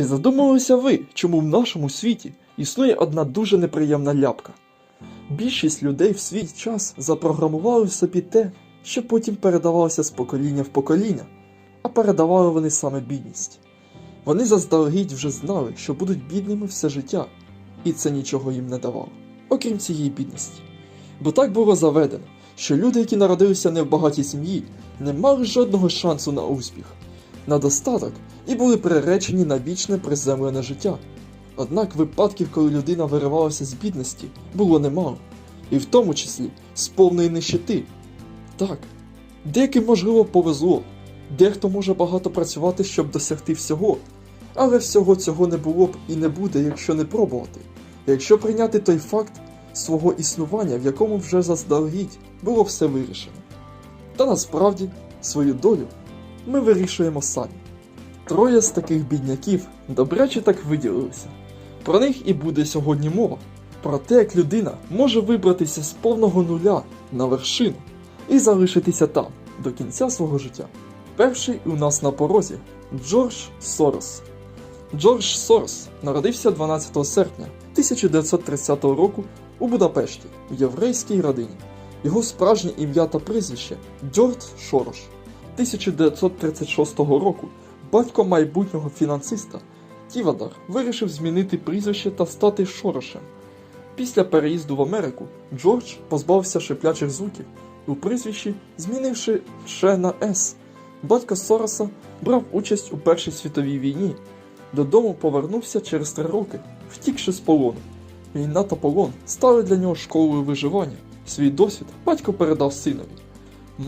Чи задумувалися ви, чому в нашому світі існує одна дуже неприємна ляпка? Більшість людей в свій час запрограмували собі те, що потім передавалося з покоління в покоління, а передавали вони саме бідність. Вони заздалегідь вже знали, що будуть бідними все життя, і це нічого їм не давало, окрім цієї бідності. Бо так було заведено, що люди, які народилися не в багатій сім'ї, не мали жодного шансу на успіх, на достаток і були приречені на вічне приземлене життя. Однак випадків, коли людина виривалася з бідності, було немало, і в тому числі з повної нищети. Так, деяким можливо повезло, дехто може багато працювати, щоб досягти всього, але всього цього не було б і не буде, якщо не пробувати, якщо прийняти той факт свого існування, в якому вже заздалегідь було все вирішено. Та насправді свою долю ми вирішуємо самі. Троє з таких бідняків добряче так виділилися. Про них і буде сьогодні мова. Про те, як людина може вибратися з повного нуля на вершину і залишитися там до кінця свого життя. Перший у нас на порозі Джордж Сорос. Джордж Сорос народився 12 серпня 1930 року у Будапешті в єврейській родині. Його справжнє ім'я та прізвище Джордж Шорош. 1936 року батько майбутнього фінансиста Тівадар вирішив змінити прізвище та стати Шорошем. Після переїзду в Америку Джордж позбавився шиплячих звуків у прізвищі, змінивши ще на С. Батько Сороса брав участь у Першій світовій війні. Додому повернувся через три роки, втікши з полону. Війна та полон стали для нього школою виживання. Свій досвід батько передав синові.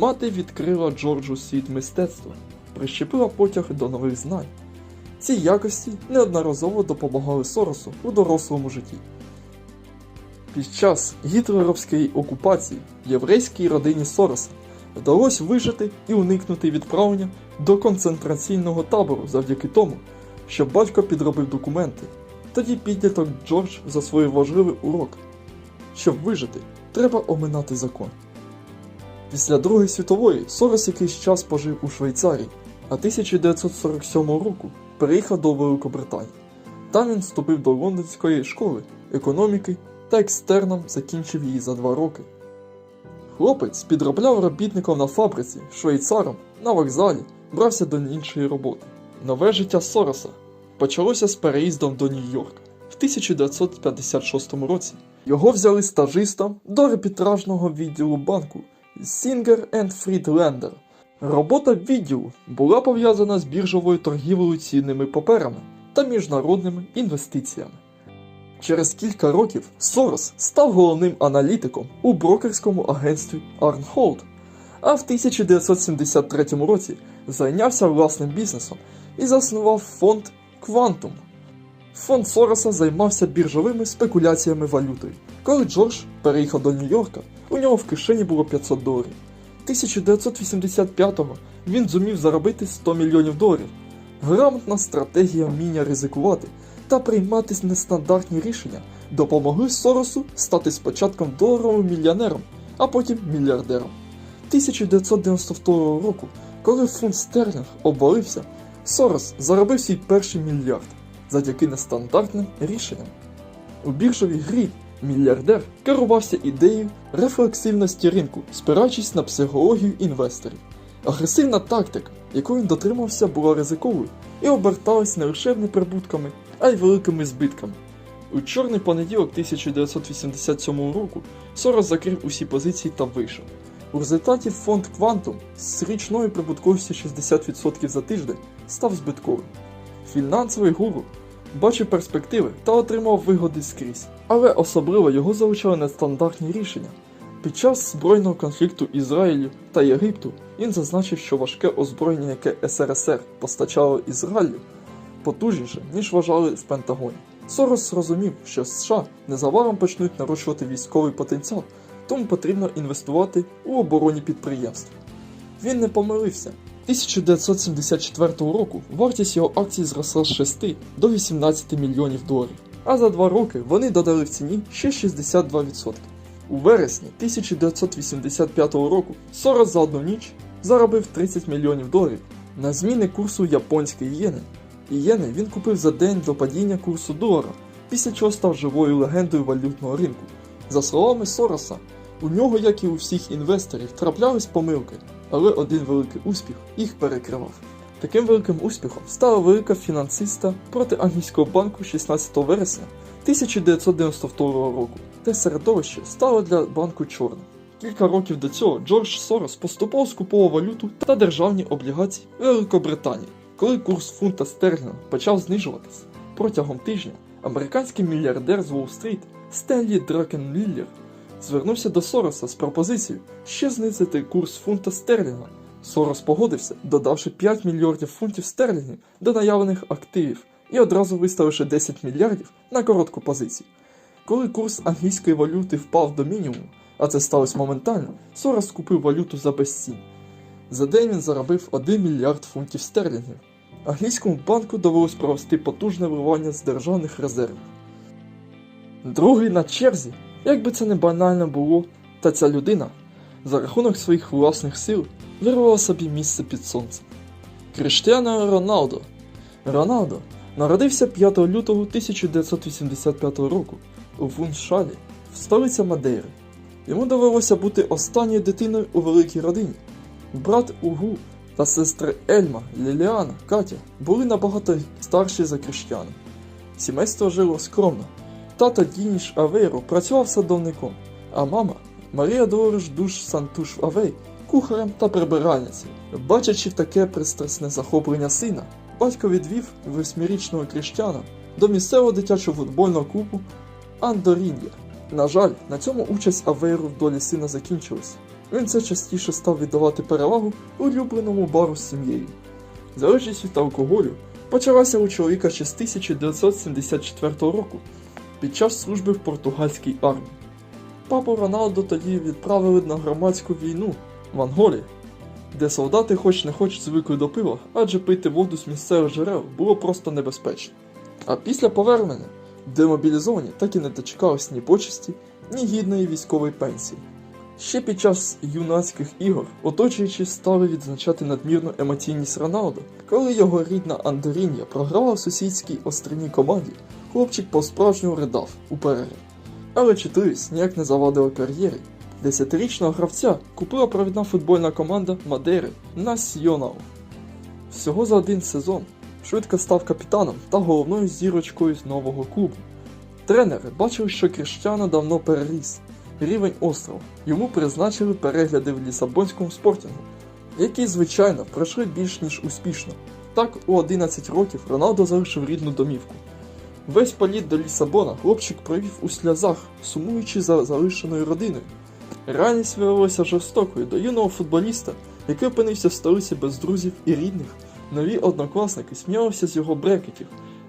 Мати відкрила Джорджу світ мистецтва, прищепила потяг до нових знань. Ці якості неодноразово допомагали Соросу у дорослому житті. Під час гітлерівської окупації єврейській родині Сороса вдалося вижити і уникнути відправлення до концентраційного табору завдяки тому, що батько підробив документи. Тоді підліток Джордж засвоїв важливий урок. Щоб вижити, треба оминати закон. Після Другої світової Сорос якийсь час пожив у Швейцарії, а 1947 року переїхав до Великобританії. Там він вступив до лондонської школи економіки та екстерном закінчив її за два роки. Хлопець підробляв робітником на фабриці, швейцаром, на вокзалі, брався до іншої роботи. Нове життя Сороса почалося з переїздом до Нью-Йорка в 1956 році. Його взяли стажистом до арбітражного відділу банку Singer Friedlander. Робота відділу була пов'язана з біржовою торгівлею цінними паперами та міжнародними інвестиціями. Через кілька років Сорос став головним аналітиком у брокерському агентстві Arnhold, а в 1973 році зайнявся власним бізнесом і заснував фонд Quantum. Фонд Сороса займався біржовими спекуляціями валютою. Коли Джордж переїхав до Нью-Йорка, у нього в кишені було 500 доларів. 1985-го він зумів заробити 100 мільйонів доларів. Грамотна стратегія вміння ризикувати та приймати нестандартні рішення допомогли Соросу стати спочатку доларовим мільйонером, а потім мільярдером. 1992 року, коли фунт стерлінг обвалився, Сорос заробив свій перший мільярд завдяки нестандартним рішенням. У біржовій грі мільярдер керувався ідеєю рефлексивності ринку, спираючись на психологію інвесторів. Агресивна тактика, якої він дотримався, була ризиковою і оберталась не лише неприбутками, а й великими збитками. У чорний понеділок 1987 року Сорос закрив усі позиції та вийшов. У результаті фонд Quantum з річною прибутковістю 60% за тиждень став збитковим. Фінансовий гуру бачив перспективи та отримав вигоди скрізь, але особливо його залучали нестандартні рішення. Під час збройного конфлікту Ізраїлю та Єгипту він зазначив, що важке озброєння, яке СРСР постачало Ізраїлю, потужніше, ніж вважали в Пентагоні. Сорос зрозумів, що США незабаром почнуть нарощувати військовий потенціал, тому потрібно інвестувати у оборонні підприємства. Він не помилився. 1974 року вартість його акцій зросла з 6 до 18 мільйонів доларів, а за два роки вони додали в ціні ще 62%. У вересні 1985 року Сорос за одну ніч заробив 30 мільйонів доларів на зміни курсу японської єни. Ієни він купив за день до падіння курсу долара, після чого став живою легендою валютного ринку. За словами Сороса, у нього, як і у всіх інвесторів, траплялись помилки, але один великий успіх їх перекривав. Таким великим успіхом стала велика фінансиста проти англійського банку 16 вересня 1992 року. Те середовище стало для банку чорним. Кілька років до цього Джордж Сорос поступово скуповував валюту та державні облігації Великобританії. Коли курс фунта стерлінга почав знижуватись протягом тижня, американський мільярдер з Уолл-стріт Стенлі Дракенміллер звернувся до Сороса з пропозицією ще знизити курс фунта стерлінга. Сорос погодився, додавши 5 мільярдів фунтів стерлінгів до наявних активів і одразу виставивши 10 мільярдів на коротку позицію. Коли курс англійської валюти впав до мінімуму, а це сталося моментально, Сорос купив валюту за безцінь. За день він заробив 1 мільярд фунтів стерлінгів. Англійському банку довелось провести потужне вливання з державних резервів. Другий на черзі, як би це не банально було, та ця людина за рахунок своїх власних сил вирвала собі місце під сонцем. Кріштіано Роналдо. Роналдо народився 5 лютого 1985 року у Фуншалі, в столиці Мадейри. Йому довелося бути останньою дитиною у великій родині. Брат Угу та сестри Ельма, Ліліана, Катя були набагато старші за Кріштіану. Сімейство жило скромно. Тато Дініш Авейро працював садовником, а мама Марія Дорож Душ Сантуш Авей кухарем та прибиральницею. Бачачи таке пристрасне захоплення сина, батько відвів восьмирічного Кріштяна до місцевого дитячого футбольного клубу Андорін'я. На жаль, на цьому участь Авейру в долі сина закінчилась. Він все частіше став віддавати перевагу улюбленому бару з сім'єю. Залежність від алкоголю почалася у чоловіка ще з 1974 року під час служби в португальській армії. Папу Роналдо тоді відправили на громадську війну в Анголі, де солдати хоч не хоч звикли до пива, адже пити воду з місцевих джерел було просто небезпечно. А після повернення демобілізовані так і не дочекались ні почесті, ні гідної військової пенсії. Ще під час юнацьких ігор оточуючі стали відзначати надмірну емоційність Роналдо, коли його рідна Андорін'я програла в сусідській острівній команді, хлопчик по-справжньому ридав у перерві. Але чотирись ніяк не завадило кар'єрі. Десятирічного гравця купила провідна футбольна команда Мадери Насьйонал. Всього за один сезон швидко став капітаном та головною зірочкою з нового клубу. Тренери бачили, що Кріштяно давно переріс рівень острова. Йому призначили перегляди в Лісабонському спортінгу, які, звичайно, пройшли більш ніж успішно. Так, у 11 років Роналдо залишив рідну домівку. Весь політ до Лісабона хлопчик провів у сльозах, сумуючи за залишеною родиною. Реальність виявилася жорстокою до юного футболіста, який опинився в столиці без друзів і рідних. Нові однокласники сміялися з його брекетів,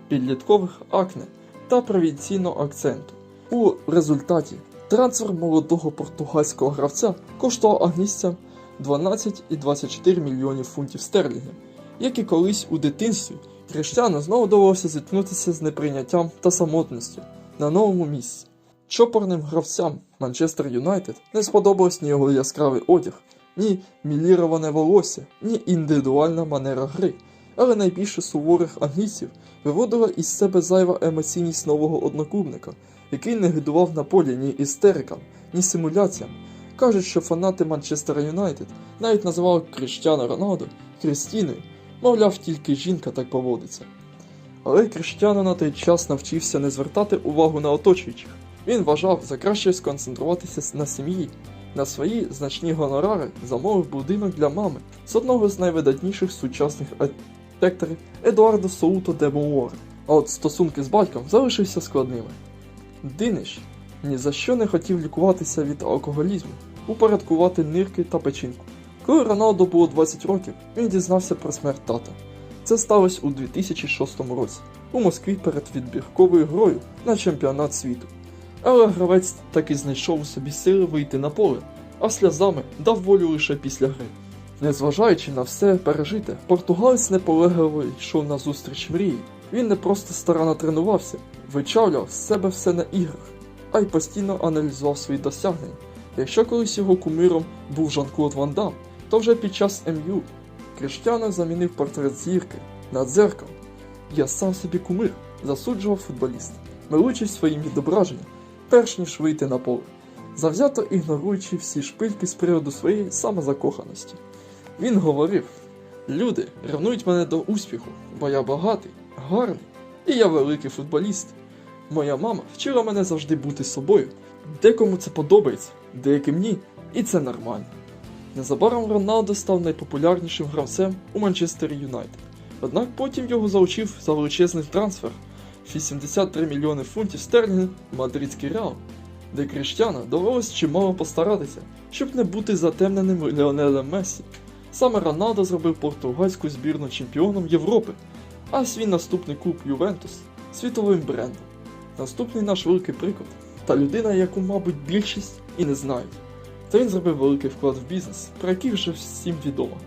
підліткових акне та провінційного акценту. У результаті трансфер молодого португальського гравця коштував англійцям 12,24 мільйонів фунтів стерлінгів, як і колись у дитинстві Кріштяну знову довелося зіткнутися з неприйняттям та самотністю на новому місці. Чопорним гравцям Манчестер Юнайтед не сподобалось ні його яскравий одяг, ні міліроване волосся, ні індивідуальна манера гри, але найбільше суворих англійців виводила із себе зайва емоційність нового одноклубника, який не гидував на полі ні істерикам, ні симуляціям. Кажуть, що фанати Манчестера Юнайтед навіть називали Кріштіану Роналдо Крістіною, мовляв, тільки жінка так поводиться. Але Кріштіану на той час навчився не звертати увагу на оточуючих. Він вважав за краще сконцентруватися на сім'ї. На свої значні гонорари замовив будинок для мами з одного з найвидатніших сучасних архітекторів Едуардо Соуто де Муора. А от стосунки з батьком залишилися складними. Диниш ні за що не хотів лікуватися від алкоголізму, упорядкувати нирки та печінку. Коли Роналдо було 20 років, він дізнався про смерть тата. Це сталося у 2006 році у Москві перед відбірковою грою на чемпіонат світу. Але гравець таки знайшов у собі сили вийти на поле, а сльозами дав волю лише після гри. Незважаючи на все пережите, португалець неполегливо йшов на зустріч мрії. Він не просто старанно тренувався, вичавляв з себе все на іграх, а й постійно аналізував свої досягнення. Якщо колись його кумиром був Жан-Клод Ван Дам, то вже під час МЮ Кріштяно замінив портрет зірки на дзеркало. я сам собі кумир, засуджував футболіст, милуючись своїм відображенням, перш ніж вийти на поле, завзято ігноруючи всі шпильки з приводу своєї самозакоханості. Він говорив: Люди ревнують мене до успіху, бо я багатий, гарний, і я великий футболіст. Моя мама вчила мене завжди бути собою. Декому це подобається, деяким ні, і це нормально. Незабаром Роналдо став найпопулярнішим гравцем у Манчестері Юнайтед. Однак потім його залучив за величезний трансфер 83 мільйони фунтів стерлінгів мадридський Реал, де Кріштяна довелось чимало постаратися, щоб не бути затемненим Леонелем Мессі. Саме Роналдо зробив португальську збірну чемпіоном Європи, а свій наступний клуб Ювентус світовим брендом. Наступний наш великий приклад та людина, яку, мабуть, більшість і не знають. Та він зробив великий вклад в бізнес, про який вже всім відомо.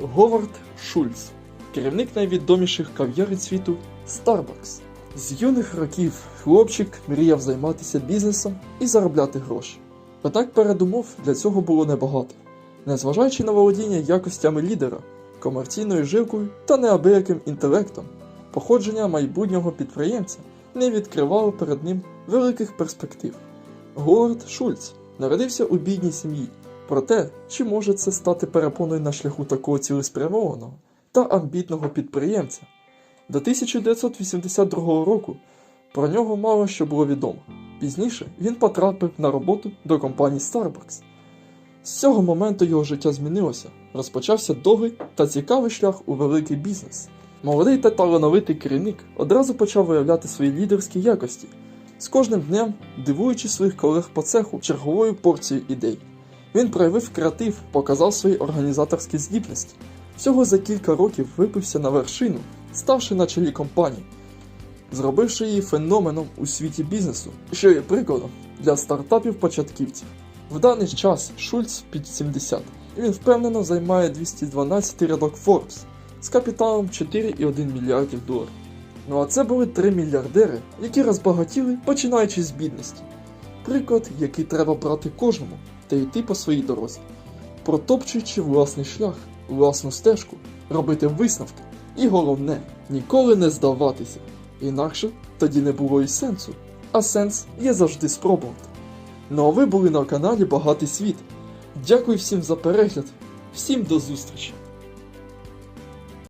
Говард Шульц, керівник найвідоміших кав'ярень світу Starbucks. З юних років хлопчик мріяв займатися бізнесом і заробляти гроші. Однак передумов для цього було небагато. Незважаючи на володіння якостями лідера, комерційною жилкою та неабияким інтелектом, походження майбутнього підприємця не відкривало перед ним великих перспектив. Говард Шульц народився у бідній сім'ї, проте чи може це стати перепоною на шляху такого цілеспрямованого та амбітного підприємця? До 1982 року про нього мало що було відомо. Пізніше він потрапив на роботу до компанії Starbucks. З цього моменту його життя змінилося. Розпочався довгий та цікавий шлях у великий бізнес. Молодий та талановитий керівник одразу почав виявляти свої лідерські якості, з кожним днем дивуючи своїх колег по цеху черговою порцією ідей. Він проявив креатив, показав свої організаторські здібності. Всього за кілька років випився на вершину, ставши на чолі компанії, зробивши її феноменом у світі бізнесу, що є прикладом для стартапів-початківців. В даний час Шульц під 70. і Він впевнено займає 212 рядок Forbes з капіталом 4,1 мільярдів доларів. Ну а це були три мільярдери, які розбагатіли, починаючи з бідності. Приклад, який треба брати кожному та йти по своїй дорозі, протопчуючи власний шлях, власну стежку, робити висновки. І головне, ніколи не здаватися. Інакше тоді не було і сенсу. А сенс є завжди спробувати. Ну а ви були на каналі Багатий Світ. Дякую всім за перегляд, всім до зустрічі!